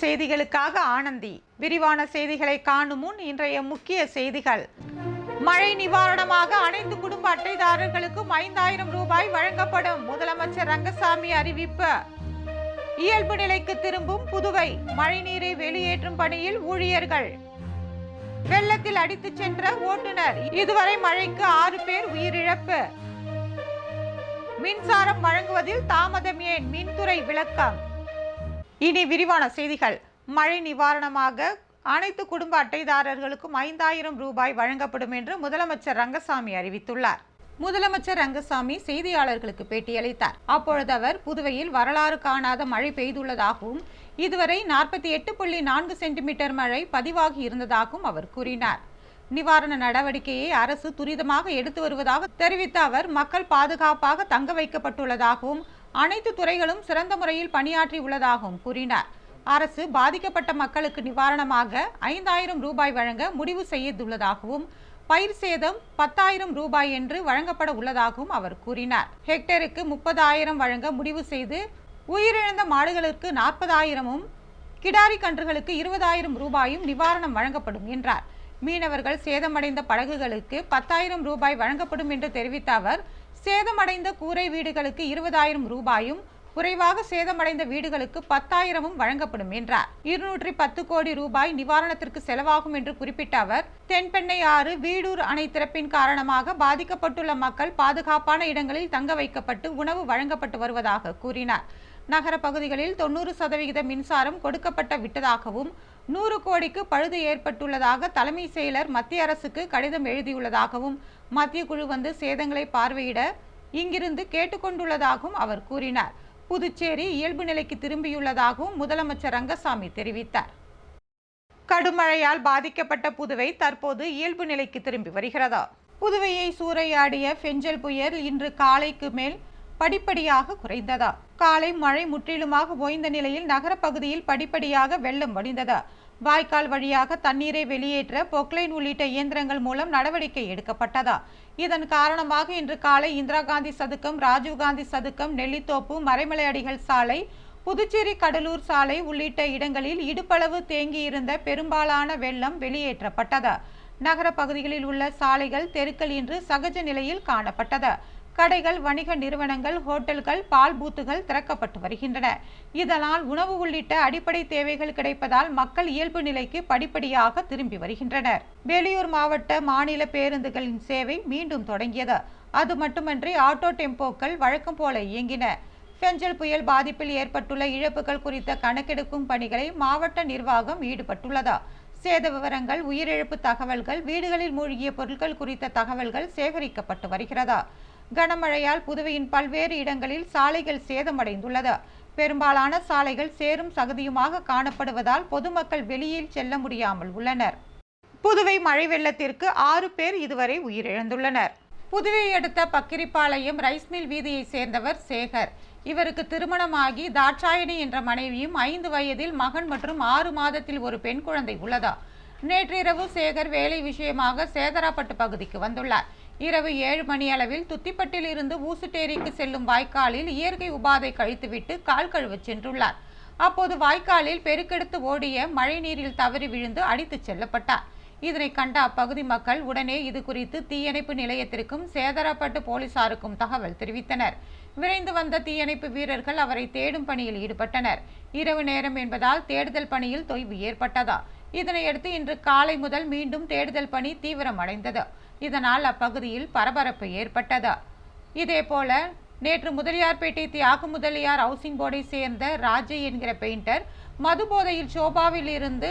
செய்திகளுக்காக ஆனந்தி. விரிவான செய்திகளை காணும் முன் இன்றைய முக்கிய செய்திகள். மழை நிவாரணமாக அனைத்து குடும்ப அட்டைதாரர்களுக்கும் ஐந்தாயிரம் ரூபாய் வழங்கப்படும். முதலமைச்சர் ரங்கசாமி அறிவிப்பு. இயல்பு நிலைக்கு திரும்பும் புதுவை. மழைநீரை வெளியேற்றும் பணியில் ஊழியர்கள். வெள்ளத்தில் அடித்துச் சென்ற ஓட்டுநர். இதுவரை மழைக்கு ஆறு பேர் உயிரிழப்பு. மின்சாரம் வழங்குவதில் தாமதம் ஏன்? மின்துறை விளக்கம். இனி விரிவான செய்திகள். மழை நிவாரணமாக அனைத்து குடும்ப அட்டைதாரர்களுக்கும் ஐந்தாயிரம் ரூபாய் வழங்கப்படும் என்று முதலமைச்சர் ரங்கசாமி அறிவித்துள்ளார். முதலமைச்சர் ரங்கசாமி செய்தியாளர்களுக்கு பேட்டியளித்தார். அப்பொழுது அவர் புதுவையில் வரலாறு காணாத மழை பெய்துள்ளதாகவும் இதுவரை நாற்பத்தி எட்டு புள்ளி நான்கு சென்டிமீட்டர் மழை பதிவாகி இருந்ததாகவும் அவர் கூறினார். நிவாரண நடவடிக்கையை அரசு துரிதமாக எடுத்து வருவதாக தெரிவித்த அவர் மக்கள் பாதுகாப்பாக தங்க வைக்கப்பட்டுள்ளதாகவும் அனைத்து துறைகளும் சிறந்த முறையில் பணியாற்றி உள்ளதாகவும் கூறினார். அரசு பாதிக்கப்பட்ட மக்களுக்கு நிவாரணமாக ஐந்தாயிரம் ரூபாய் வழங்க முடிவு செய்துள்ளதாகவும் பயிர் சேதம் பத்தாயிரம் ரூபாய் என்று வழங்கப்பட உள்ளதாகவும் அவர் கூறினார். ஹெக்டேருக்கு முப்பதாயிரம் வழங்க முடிவு செய்து உயிரிழந்த மாடுகளுக்கு நாற்பதாயிரமும் கிடாரி கன்றுகளுக்கு இருபதாயிரம் ரூபாயும் நிவாரணம் வழங்கப்படும் என்றார். மீனவர்கள் சேதமடைந்த படகுகளுக்கு பத்தாயிரம் ரூபாய் வழங்கப்படும் என்று தெரிவித்த அவர் சேதமடைந்த கூரை வீடுகளுக்கு இருபதாயிரம் ரூபாயும் குறைவாக சேதமடைந்த வீடுகளுக்கு பத்தாயிரமும் வழங்கப்படும் என்றார். இருநூற்றி பத்து கோடி ரூபாய் நிவாரணத்திற்கு செலவாகும் என்று குறிப்பிட்ட அவர் தென்பெண்ணை ஆறு வீடூர் அணை திறப்பின் காரணமாக பாதிக்கப்பட்டுள்ள மக்கள் பாதுகாப்பான இடங்களில் தங்க வைக்கப்பட்டு உணவு வழங்கப்பட்டு வருவதாக கூறினார். நகர பகுதிகளில் தொண்ணூறு சதவிகித மின்சாரம் கொடுக்கப்பட்ட விட்டதாகவும் நூறு கோடிக்கு பழுது ஏற்பட்டுள்ளதாக தலைமை செயலர் மத்திய அரசுக்கு கடிதம் எழுதியுள்ளதாகவும் மத்திய குழு வந்து சேதங்களை பார்வையிட இங்கிருந்து கேட்டுக்கொண்டுள்ளதாகவும் அவர் கூறினார். புதுச்சேரி இயல்பு நிலைக்கு திரும்பியுள்ளதாகவும் முதலமைச்சர் ரங்கசாமி தெரிவித்தார். கடுமழையால் பாதிக்கப்பட்ட புதுவை தற்போது இயல்பு நிலைக்கு திரும்பி வருகிறதா. புதுவையை சூறையாடிய பெஞ்சல் புயல் இன்று காலைக்கு மேல் படிப்படியாக குறைந்ததா. காலை மழை முற்றிலுமாக ஓய்ந்த நிலையில் நகரப்பகுதியில் படிப்படியாக வெள்ளம் வடிந்ததா. வாய்க்கால் வழியாக தண்ணீரை வெளியேற்ற பொக்லைன் உள்ளிட்ட இயந்திரங்கள் மூலம் நடவடிக்கை எடுக்கப்பட்டதா? இதன் காரணமாக இன்று காலை இந்திரா காந்தி சதுக்கம் ராஜீவ்காந்தி சதுக்கம் நெல்லித்தோப்பு மறைமலை அடிகள் சாலை புதுச்சேரி கடலூர் சாலை உள்ளிட்ட இடங்களில் இடுப்பளவு தேங்கியிருந்த பெரும்பாலான வெள்ளம் வெளியேற்றப்பட்டது? நகர பகுதிகளில் உள்ள சாலைகள் தெருக்கள் இன்று சகஜ நிலையில் காணப்பட்டது? கடைகள் வணிக நிறுவனங்கள் ஹோட்டல்கள் பால் பூத்துகள் திறக்கப்பட்டு வருகின்றன. இதனால் உணவு உள்ளிட்ட அடிப்படை தேவைகள் கிடைப்பதால் மக்கள் இயல்பு நிலைக்கு படிப்படியாக திரும்பி வருகின்றனர். வேலியூர் மாவட்ட மாநில பேருந்துகளின் சேவை மீண்டும் தொடங்கியது. அது மட்டுமன்றி ஆட்டோ டெம்போக்கள் வழக்கம் போல இயங்கின. பெஞ்சல் புயல் பாதிப்பில் ஏற்பட்டுள்ள இழப்புகள் குறித்த கணக்கெடுக்கும் பணிகளை மாவட்ட நிர்வாகம் ஈடுபட்டுள்ளதா. சேத விவரங்கள் உயிரிழப்பு தகவல்கள் வீடுகளில் மூழ்கிய பொருட்கள் குறித்த தகவல்கள் சேகரிக்கப்பட்டு வருகிறதா. கனமழையால் புதுவையின் பல்வேறு இடங்களில் சாலைகள் சேதமடைந்துள்ளது. பெரும்பாலான சாலைகள் சேரும் சகதியுமாக காணப்படுவதால் பொதுமக்கள் வெளியில் செல்ல முடியாமல் உள்ளனர். புதுவை மழை வெள்ளத்திற்கு ஆறு பேர் இதுவரை உயிரிழந்துள்ளனர். புதுவையை அடுத்த பக்கிரிப்பாளையம் ரைஸ் மில் வீதியைச் சேர்ந்தவர் சேகர். இவருக்கு திருமணமாகி தாட்சாயணி என்ற மனைவியும் ஐந்து வயதில் மகன் மற்றும் ஆறு மாதத்தில் ஒரு பெண் குழந்தை உள்ளதா? நேற்றிரவு சேகர் வேலை விஷயமாக சேதராப்பட்டு பகுதிக்கு வந்துள்ளார். இரவு ஏழு மணி அளவில் துத்திப்பட்டில் இருந்து ஊசுட்டேரிக்கு செல்லும் வாய்க்காலில் இயற்கை உபாதை கழித்துவிட்டு கால் கழுவு சென்றுள்ளார். அப்போது வாய்க்காலில் பெருக்கெடுத்து ஓடிய மழைநீரில் தவறி விழுந்து அடித்துச் செல்லப்பட்டார். இதனை கண்ட அப்பகுதி மக்கள் உடனே இது குறித்து தீயணைப்பு நிலையத்திற்கும் சேதராப்பட்டு போலீசாருக்கும் தகவல் தெரிவித்தனர். விரைந்து வந்த தீயணைப்பு வீரர்கள் அவரை தேடும் பணியில் ஈடுபட்டனர். இரவு நேரம் என்பதால் தேடுதல் பணியில் தொய்வு ஏற்பட்டதா? இதனையடுத்து இன்று காலை முதல் மீண்டும் தேடுதல் பணி தீவிரமடைந்தது. இதனால் அப்பகுதியில் பரபரப்பு ஏற்பட்டது? இதேபோல நேற்று முதலியார்பேட்டை தியாகு முதலியார் ஹவுசிங் போர்டை சேர்ந்த ராஜு என்கிற பெயிண்டர் மது போதையில் சோபாவில் இருந்து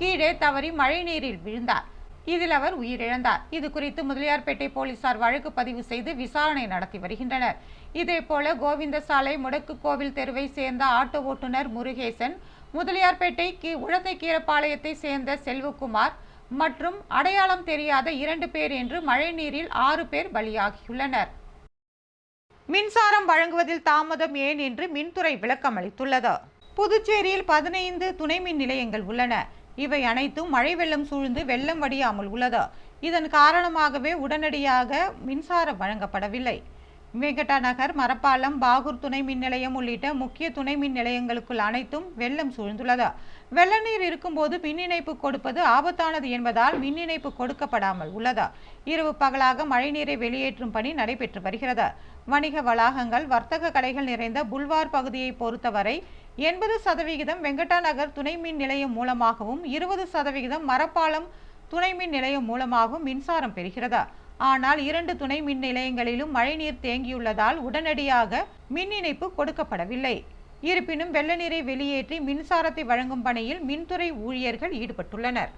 கீழே தவறி மழைநீரில் விழுந்தார். இதில் அவர் உயிரிழந்தார். இது குறித்து முதலியார்பேட்டை போலீசார் வழக்கு பதிவு செய்து விசாரணை நடத்தி வருகின்றனர். இதேபோல கோவிந்தசாலை முடக்கு கோவில் தெருவை சேர்ந்த ஆட்டோ ஓட்டுநர் முருகேசன் முதலியார்பேட்டை கீ உழந்தை கீரப்பாளையத்தை சேர்ந்த செல்வகுமார் மற்றும் அடையாளம் தெரியாத இரண்டு பேர் என்று மழைநீரில் ஆறு பேர் பலியாகியுள்ளனர். மின்சாரம் வழங்குவதில் தாமதம் ஏன் என்று மின்துறை விளக்கம் அளித்துள்ளது. புதுச்சேரியில் பதினைந்து துணை மின் நிலையங்கள் உள்ளன. இவை அனைத்தும் மழை வெள்ளம் சூழ்ந்து வெள்ளம் வடியாமல் உள்ளது. இதன் காரணமாகவே உடனடியாக மின்சாரம் வழங்கப்படவில்லை. வெங்கடா நகர் மரப்பாலம் பாகூர் துணை மின் நிலையம் உள்ளிட்ட முக்கிய துணை மின் நிலையங்களுக்குள் அனைத்தும் வெள்ளம் சூழ்ந்துள்ளது. வெள்ள நீர் இருக்கும்போது மின் இணைப்பு கொடுப்பது ஆபத்தானது என்பதால் மின் இணைப்பு கொடுக்கப்படாமல் உள்ளது. இரவு பகலாக மழைநீரை வெளியேற்றும் பணி நடைபெற்று வருகிறது. வணிக வளாகங்கள் வர்த்தக கடைகள் நிறைந்த புல்வார் பகுதியை பொறுத்தவரை எண்பது சதவிகிதம் வெங்கடா நகர் துணை மின் நிலையம் மூலமாகவும் இருபது சதவிகிதம் மரப்பாலம் துணை மின் நிலையம் மூலமாகவும் மின்சாரம் பெறுகிறது. ஆனால் இரண்டு துணை மின் நிலையங்களிலும் மழைநீர் தேங்கியுள்ளதால் உடனடியாக மின் இணைப்பு கொடுக்கப்படவில்லை. இருப்பினும் வெள்ள நீரை வெளியேற்றி மின்சாரத்தை வழங்கும் பணியில் மின்துறை ஊழியர்கள் ஈடுபட்டுள்ளனர்.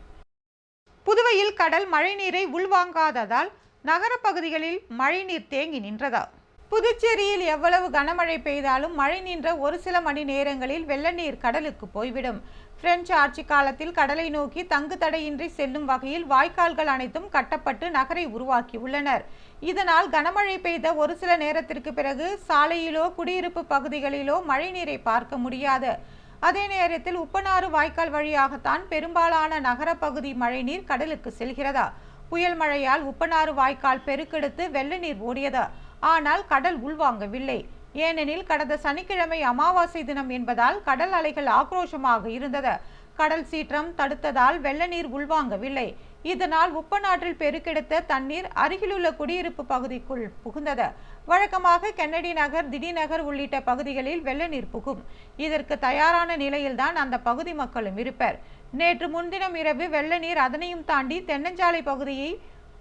புதுவையில் கடல் மழைநீரை உள்வாங்காததால் நகரப் பகுதிகளில் மழைநீர் தேங்கி நின்றதா. புதுச்சேரியில் எவ்வளவு கனமழை பெய்தாலும் மழை நின்ற ஒரு சில மணி நேரங்களில் வெள்ள நீர் கடலுக்கு போய்விடும். பிரெஞ்சு ஆட்சி காலத்தில் கடலை நோக்கி தங்கு தடையின்றி செல்லும் வகையில் வாய்க்கால்கள் அனைத்தும் கட்டப்பட்டு நகரை உருவாக்கியுள்ளனர். இதனால் கனமழை பெய்த ஒரு சில நேரத்திற்கு பிறகு சாலையிலோ குடியிருப்பு பகுதிகளிலோ மழைநீரை பார்க்க முடியாது. அதே நேரத்தில் உப்பனாறு வாய்க்கால் வழியாகத்தான் பெரும்பாலான நகரப்பகுதி மழைநீர் கடலுக்கு செல்கிறதா? புயல் மழையால் உப்பனாறு வாய்க்கால் பெருக்கெடுத்து வெள்ள நீர் ஓடியது? ஆனால் கடல் உள்வாங்கவில்லை. ஏனெனில் கடந்த சனிக்கிழமை அமாவாசை தினம் என்பதால் கடல் அலைகள் ஆக்ரோஷமாக இருந்தது. கடல் சீற்றம் தடுத்ததால் வெள்ள நீர் உள்வாங்கவில்லை. இதனால் உப்பநாட்டில் பெருக்கெடுத்த தண்ணீர் அருகிலுள்ள குடியிருப்பு பகுதிக்குள் புகுந்தது. வழக்கமாக கென்னடி நகர் திடீநகர் உள்ளிட்ட பகுதிகளில் வெள்ள நீர் புகும். இதற்கு தயாரான நிலையில்தான் அந்த பகுதி மக்களும் இருப்பர். நேற்று முன்தினம் இரவு வெள்ள நீர் அதனையும் தாண்டி தென்னஞ்சாலை பகுதியை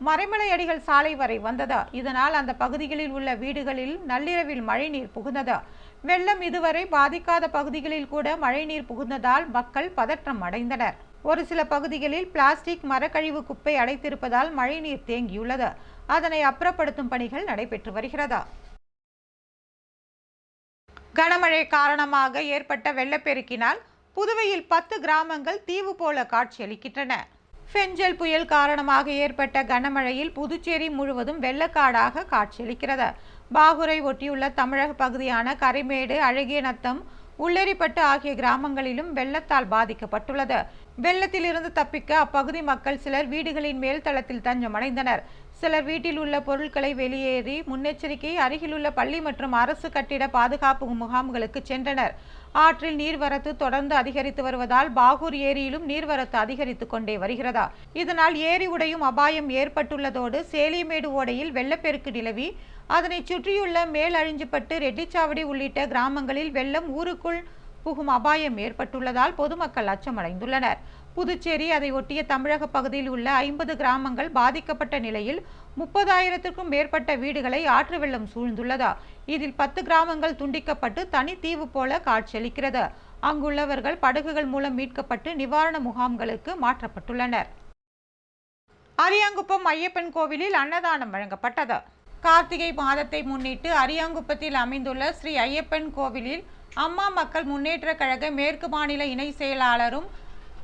மறைமலை அடிகள் சாலை வரை வந்தது? இதனால் அந்த பகுதிகளில் உள்ள வீடுகளில் நள்ளிரவில் மழைநீர் புகுந்தது? வெள்ளம் இதுவரை பாதிக்காத பகுதிகளில் கூட மழைநீர் புகுந்ததால் மக்கள் பதற்றம் அடைந்தனர். ஒரு சில பகுதிகளில் பிளாஸ்டிக் மரக்கழிவு குப்பை அடைத்திருப்பதால் மழைநீர் தேங்கியுள்ளது. அதனை அப்புறப்படுத்தும் பணிகள் நடைபெற்று வருகிறதா? கனமழை காரணமாக ஏற்பட்ட வெள்ளப்பெருக்கினால் புதுவையில் பத்து கிராமங்கள் தீவு போல காட்சியளிக்கின்றன. ஃபெஞ்சல் புயல் காரணமாக ஏற்பட்ட கனமழையில் புதுச்சேரி முழுவதும் வெள்ளக்காடாக காட்சியளிக்கிறது. பாகூரை ஒட்டியுள்ள தமிழக பகுதியான கரைமேடு அழகிய நத்தம் உள்ளரிப்பட்டு ஆகிய கிராமங்களிலும் வெள்ளத்தால் பாதிக்கப்பட்டுள்ளது. வெள்ளத்திலிருந்து தப்பிக்க அப்பகுதி மக்கள் சிலர் வீடுகளின் மேல் தளத்தில் தஞ்சமடைந்தனர். சிலர் வீட்டில் உள்ள பொருட்களை வெளியேறி முன்னெச்சரிக்கை அருகிலுள்ள பள்ளி மற்றும் அரசு கட்டிட பாதுகாப்பு முகாம்களுக்கு சென்றனர். ஆற்றில் நீர்வரத்து தொடர்ந்து அதிகரித்து வருவதால் பாகூர் ஏரியிலும் நீர்வரத்து அதிகரித்து கொண்டே வருகிறதா? இதனால் ஏரி உடையும் அபாயம் ஏற்பட்டுள்ளதோடு சேலியமேடு ஓடையில் வெள்ளப்பெருக்கு நிலவி அதனை சுற்றியுள்ள மேலழிஞ்சுப்பட்டு ரெட்டிச்சாவடி உள்ளிட்ட கிராமங்களில் வெள்ளம் ஊருக்குள் புகும் அபாயம் ஏற்பட்டுள்ளதால் பொதுமக்கள் அச்சமடைந்துள்ளனர். புதுச்சேரி அதை ஒட்டிய தமிழக பகுதியில் உள்ள ஐம்பது கிராமங்கள் பாதிக்கப்பட்ட நிலையில் முப்பதாயிரத்திற்கும் மேற்பட்ட வீடுகளை ஆற்று வெள்ளம் சூழ்ந்துள்ளதா? இதில் பத்து கிராமங்கள் துண்டிக்கப்பட்டு தனி தீவு போல காட்சியளிக்கிறது. அங்குள்ளவர்கள் படகுகள் மூலம் மீட்கப்பட்டு நிவாரண முகாம்களுக்கு மாற்றப்பட்டுள்ளனர். அரியாங்குப்பம் ஐயப்பன் கோவிலில் அன்னதானம் வழங்கப்பட்டது. கார்த்திகை மாதத்தை முன்னிட்டு அரியாங்குப்பத்தில் அமைந்துள்ள ஸ்ரீ ஐயப்பன் கோவிலில் அம்மா மக்கள் முன்னேற்ற கழக மேற்கு மாநில இணை செயலாளரும்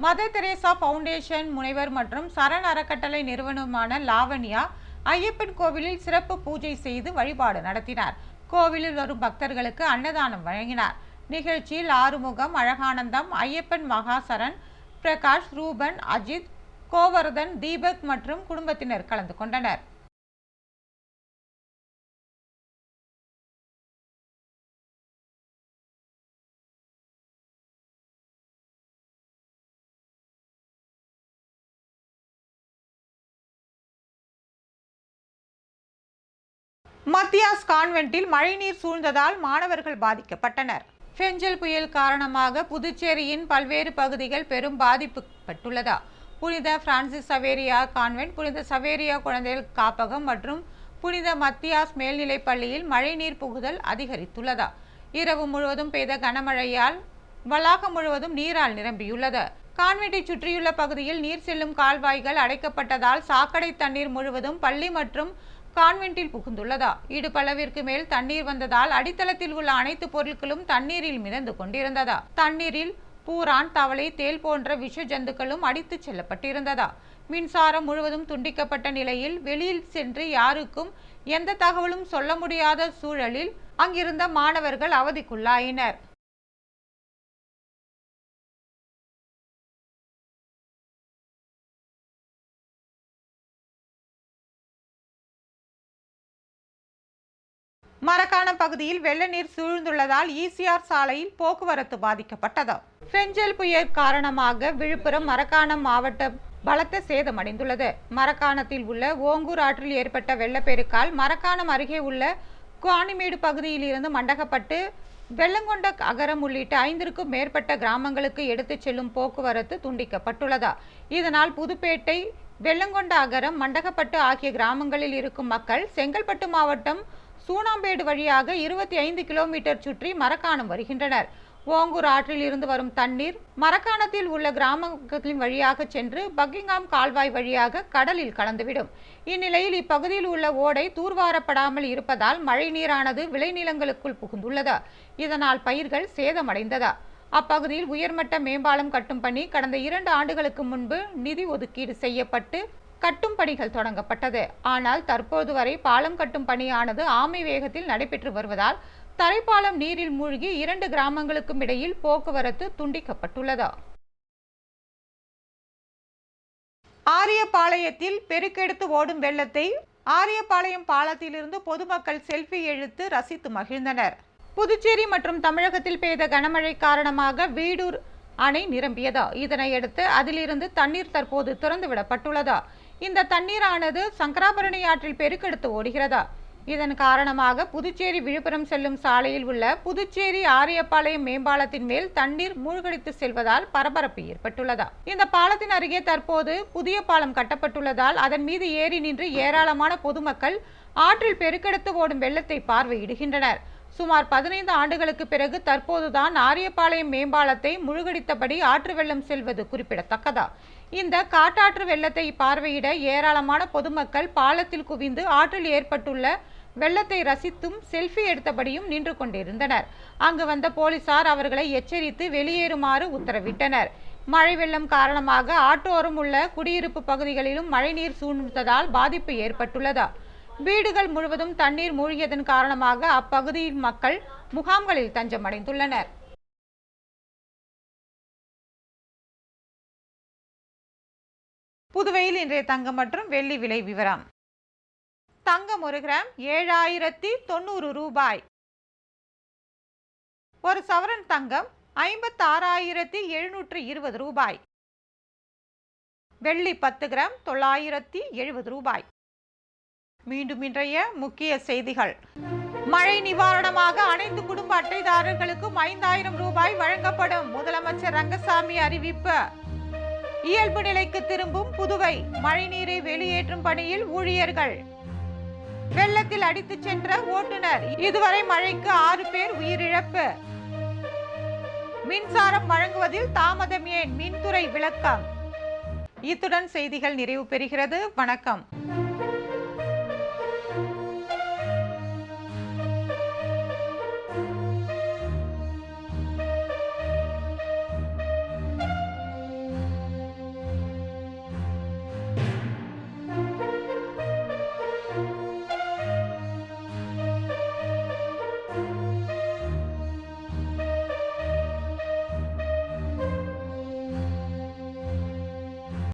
மதர் தெரேசா ஃபவுண்டேஷன் முனைவர் மற்றும் சரண் அறக்கட்டளை நிறுவனமான லாவண்யா ஐயப்பன் கோவிலில் சிறப்பு பூஜை செய்து வழிபாடு நடத்தினார். கோவிலில் வரும் பக்தர்களுக்கு அன்னதானம் வழங்கினார். நிகழ்ச்சியில் ஆறுமுகம் அழகானந்தம் ஐயப்பன் மகாசரன் பிரகாஷ் ரூபன் அஜித் கோவர்தன் தீபக் மற்றும் குடும்பத்தினர் கலந்து கொண்டனர். மத்தியாஸ் கான்வென்ட்டில் மழைநீர் சூழ்ந்ததால் மாணவர்கள் பாதிக்கப்பட்டனர். ஃபெஞ்சல் புயல் காரணமாக புதுச்சேரியின் பல்வேறு பகுதிகள் பெரும் பாதிப்புப்பட்டுள்ளதா? புனித பிரான்சிஸ் சவேரியா கான்வென்ட் புனித சவேரியா குழந்தைகள் காப்பகம் மற்றும் புனித மத்தியாஸ் மேல்நிலைப் பள்ளியில் மழைநீர் புகுதல் அதிகரித்துள்ளதா? இரவு முழுவதும் பெய்த கனமழையால் வளாகம் முழுவதும் நீரால் நிரம்பியுள்ளது. கான்வெட்டை சுற்றியுள்ள பகுதியில் நீர் செல்லும் கால்வாய்கள் அடைக்கப்பட்டதால் சாக்கடை தண்ணீர் முழுவதும் பள்ளி மற்றும் கான்வென்ட்டில் புகுந்துள்ளதா? இடுபளவிற்கு மேல் தண்ணீர் வந்ததால் அடித்தளத்தில் உள்ள அனைத்து பொருட்களும் தண்ணீரில் மிதந்து கொண்டிருந்ததா? தண்ணீரில் பூரான் தவளை தேல் போன்ற விஷ ஜந்துக்களும் அடித்துச் செல்லப்பட்டிருந்ததா? மின்சாரம் முழுவதும் துண்டிக்கப்பட்ட நிலையில் வெளியில் சென்று யாருக்கும் எந்த தகவலும் சொல்ல முடியாத சூழலில் அங்கிருந்த மாணவர்கள் அவதிக்குள்ளாயினர். மரக்காணம் பகுதியில் வெள்ள நீர் சூழ்ந்துள்ளதால் ஈசிஆர் சாலையில் போக்குவரத்து பாதிக்கப்பட்டது. பெஞ்சல் புயல் காரணமாக விழுப்புரம் மரக்காணம் மாவட்டம் பலத்த சேதமடைந்துள்ளது மரக்காணத்தில் உள்ள ஓங்கூர் ஆற்றில் ஏற்பட்ட வெள்ளப்பெருக்கால் மரக்காணம் அருகே உள்ள குவானிமேடு பகுதியில் இருந்து மண்டகப்பட்டு வெள்ளங்கொண்ட அகரம் உள்ளிட்ட ஐந்திற்கும் மேற்பட்ட கிராமங்களுக்கு எடுத்துச் செல்லும் போக்குவரத்து துண்டிக்கப்பட்டுள்ளதா. இதனால் புதுப்பேட்டை வெள்ளங்கொண்ட அகரம் மண்டகப்பட்டு ஆகிய கிராமங்களில் இருக்கும் மக்கள் செங்கல்பட்டு மாவட்டம் சூனாம்பேடு வழியாக இருபத்தி ஐந்து கிலோமீட்டர் சுற்றி மரக்காணம் வருகின்றனர். ஓங்கூர் ஆற்றில் இருந்து வரும் தண்ணீர் மரக்காணத்தில் உள்ள கிராமங்களின் வழியாக சென்று பக்கிங்காம் கால்வாய் வழியாக கடலில் கலந்துவிடும். இந்நிலையில் இப்பகுதியில் உள்ள ஓடை தூர்வாரப்படாமல் இருப்பதால் மழை நீரானது விளைநிலங்களுக்குள் புகுந்துள்ளது. இதனால் பயிர்கள் சேதமடைந்ததா. அப்பகுதியில் உயர்மட்ட மேம்பாலம் கட்டும் பணி கடந்த இரண்டு ஆண்டுகளுக்கு முன்பு நிதி ஒதுக்கீடு செய்யப்பட்டு கட்டும் பணிகள் தொடங்கப்பட்டது. ஆனால் தற்போது வரை பாலம் கட்டும் பணியானது ஆமை வேகத்தில் நடைபெற்று வருவதால் தரைப்பாலம் நீரில் மூழ்கி இரண்டு கிராமங்களுக்கும் இடையில் போக்குவரத்து துண்டிக்கப்பட்டுள்ளது. ஆரியபாளையத்தில் பெருக்கெடுத்து ஓடும் வெள்ளத்தை ஆரியபாளையம் பாலத்திலிருந்து பொதுமக்கள் செல்ஃபி எடுத்து ரசித்து மகிழ்ந்தனர். புதுச்சேரி மற்றும் தமிழகத்தில் பெய்த கனமழை காரணமாக வீடூர் அணை நிரம்பியதா. இதனையடுத்து அதிலிருந்து தண்ணீர் தற்போது திறந்துவிடப்பட்டுள்ளதா. இந்த தண்ணீரானது சங்கராபரணி ஆற்றில் பெருக்கெடுத்து ஓடுகிறதா? இதன் காரணமாக புதுச்சேரி விழுப்புரம் செல்லும் சாலையில் உள்ள புதுச்சேரி ஆரியப்பாளையம் மேம்பாலத்தின் மேல் தண்ணீர் மூழ்கடித்து செல்வதால் பரபரப்பு ஏற்பட்டுள்ளதா? இந்த பாலத்தின் அருகே தற்போது புதிய பாலம் கட்டப்பட்டுள்ளதால் அதன் மீது ஏறி நின்று ஏராளமான பொதுமக்கள் ஆற்றில் பெருக்கெடுத்து ஓடும் வெள்ளத்தை பார்வையிடுகின்றனர். சுமார் பதினைந்து ஆண்டுகளுக்கு பிறகு தற்போதுதான் ஆரியப்பாளையம் மேம்பாலத்தை முழுகடித்தபடி ஆற்று வெள்ளம் செல்வது குறிப்பிடத்தக்கதா? இந்த காட்டாற்று வெள்ளத்தை பார்வையிட ஏராளமான பொதுமக்கள் பாலத்தில் குவிந்து ஆற்றில் ஏற்பட்டுள்ள வெள்ளத்தை ரசித்தும் செல்ஃபி எடுத்தபடியும் நின்று கொண்டிருந்தனர். அங்கு வந்த போலீசார் அவர்களை எச்சரித்து வெளியேறுமாறு உத்தரவிட்டனர். மழை வெள்ளம் காரணமாக ஆட்டோரம் உள்ள குடியிருப்பு பகுதிகளிலும் மழைநீர் சூழ்ந்ததால் பாதிப்பு ஏற்பட்டுள்ளதா. வீடுகள் முழுவதும் தண்ணீர் மூழ்கியதன் காரணமாக அப்பகுதியின் மக்கள் முகாம்களில் தஞ்சமடைந்துள்ளனர். புதுவையில் இன்றைய தங்கம் மற்றும் வெள்ளி விலை விவரம். தங்கம் ஒரு கிராம் ஏழாயிரத்தி தொண்ணூறு ரூபாய். ஒரு சவரன் தங்கம் ஐம்பத்தாறாயிரத்தி எழுநூற்று இருபது ரூபாய். வெள்ளி பத்து கிராம் தொள்ளாயிரத்தி எழுபது ரூபாய். மீண்டும் இன்றைய முக்கிய செய்திகள். மழை நிவாரணமாக அனைத்து குடும்ப அட்டைதாரர்களுக்கும் ஐந்தாயிரம் ரூபாய் வழங்கப்படும். முதலமைச்சர் ரங்கசாமி அறிவிப்பு. இயல்பு நிலைக்கு திரும்பும் புதுவை. மழைநீரை வெளியேற்றும் பணியில் ஊழியர்கள். வெள்ளத்தில் அடித்துச் சென்ற ஓட்டுநர் இதுவரை மழைக்கு ஆறு பேர் உயிரிழப்பு. மின்சாரம் வழங்குவதில் தாமதம் ஏன்? மின்துறை விளக்கம். இத்துடன் செய்திகள் நிறைவு பெறுகிறது. வணக்கம்.